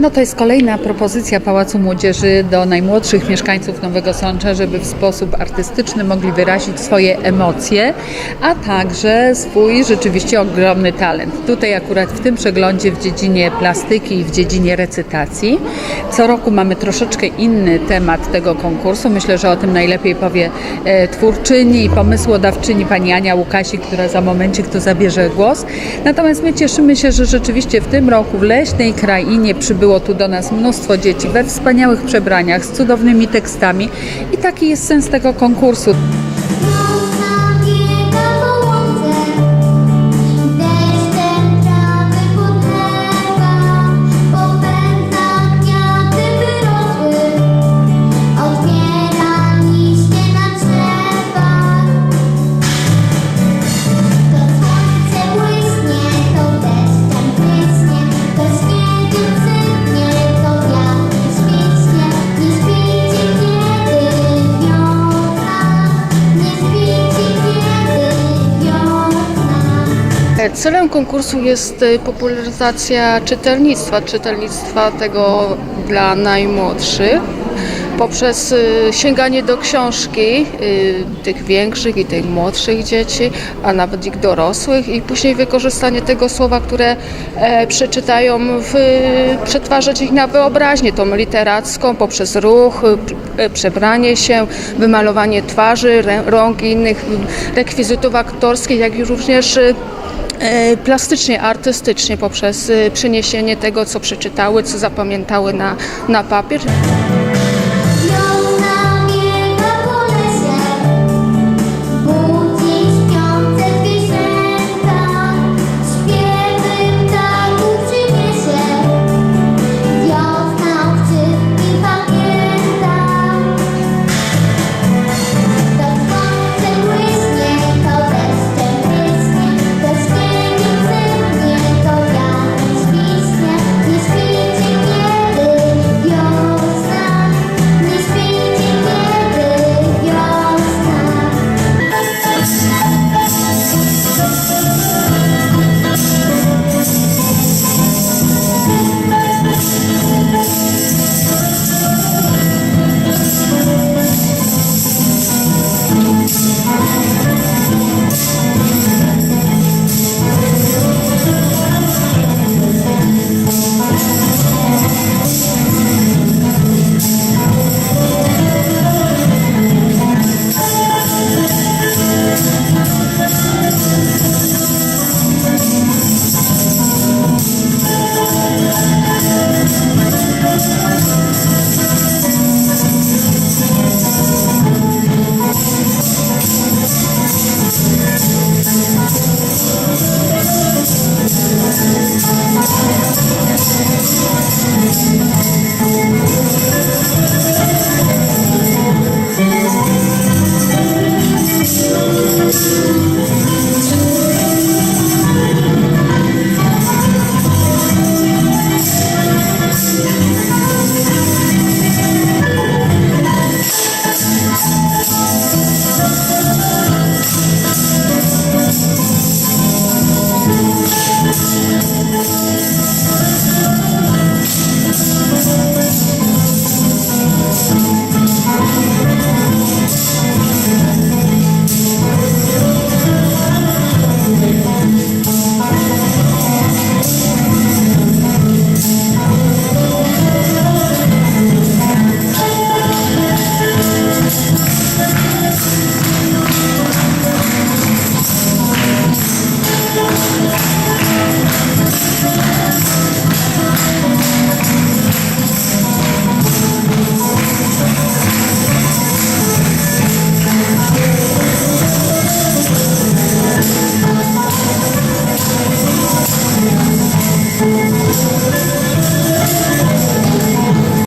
No to jest kolejna propozycja Pałacu Młodzieży do najmłodszych mieszkańców Nowego Sącza, żeby w sposób artystyczny mogli wyrazić swoje emocje, a także swój rzeczywiście ogromny talent. Tutaj akurat w tym przeglądzie w dziedzinie plastyki i w dziedzinie recytacji. Co roku mamy troszeczkę inny temat tego konkursu. Myślę, że o tym najlepiej powie e, twórczyni i pomysłodawczyni pani Ania Łukasik, która za momencik tu zabierze głos. Natomiast my cieszymy się, że rzeczywiście w tym roku w leśnej krainie przybyło tu do nas mnóstwo dzieci we wspaniałych przebraniach z cudownymi tekstami i taki jest sens tego konkursu. Celem konkursu jest y, popularyzacja czytelnictwa, czytelnictwa tego dla najmłodszych poprzez y, sięganie do książki y, tych większych i tych młodszych dzieci, a nawet ich dorosłych i później wykorzystanie tego słowa, które e, przeczytają, w, przetwarzać ich na wyobraźnię, tą literacką, poprzez ruch, y, e, przebranie się, wymalowanie twarzy, rąk i innych rekwizytów aktorskich, jak i również e, plastycznie, artystycznie poprzez przeniesienie tego, co przeczytały, co zapamiętały na, na papier.